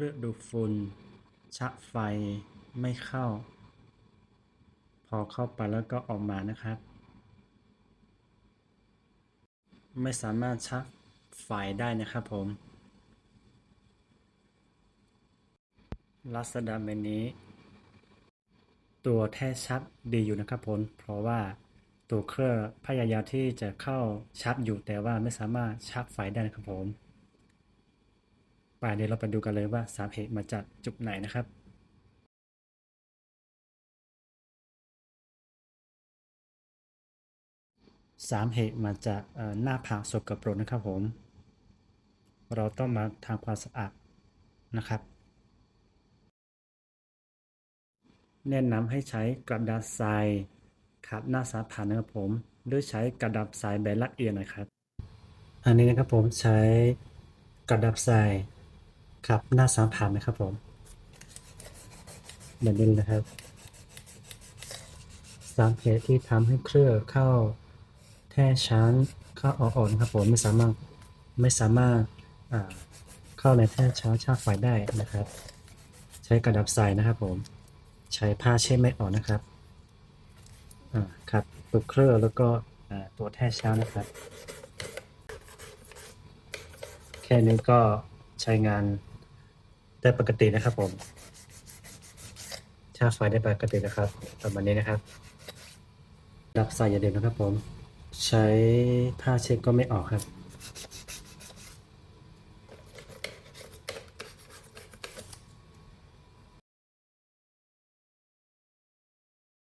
รื่อดูฝุ่นชะไฟไม่เข้า พอเข้าไปแล้วก็ออกมานะครับ ไม่สามารถชักไฟได้นะครับผม ลักษณะแบบนี้ ตัวแท้ชับดีอยู่นะครับผมเพราะว่าตัวเครื่องพยายามที่จะเข้าชับอยู่แต่ว่าไม่สามารถชักไฟได้นะครับผม ไปเดี๋ยวเราไปดูกันเลยว่าสาเหตุมาจากจุดไหนนะครับสามเหตุมาจากหน้าผากสกปรกนะครับผม เราต้องมาทำความสะอาดนะครับ แนะนำให้ใช้กระดาษทรายขัดหน้าสาผ่านนะครับผมด้วยใช้กระดาษทรายแบบละเอียดนะครับ อันนี้นะครับผมใช้กระดาษทราย ขับหน้าสามผ่านนะครับผมแบบนี้นะครับสามเหตุที่ทำให้เครื่องเข้าแท่ชั้นเข้าออกๆนครับผมไม่สามารถไม่สามารถเข้าในแท่ชั้นชาร์จไฟได้นะครับ ใช้กระดาษทรายนะครับผมใช้ผ้าเช็ดไม่ออกนะครับอ่าครับตัวเครื่องแล้วก็ตัวแท่ช้านะครับ แค่นี้ก็ใช้งาน ได้ปกตินะครับผมชาร์จไฟได้ปกตินะครับประมาณนี้นะครับ ดับสายอย่าเดิมนะครับผม ใช้ผ้าเช็ดก็ไม่ออกครับ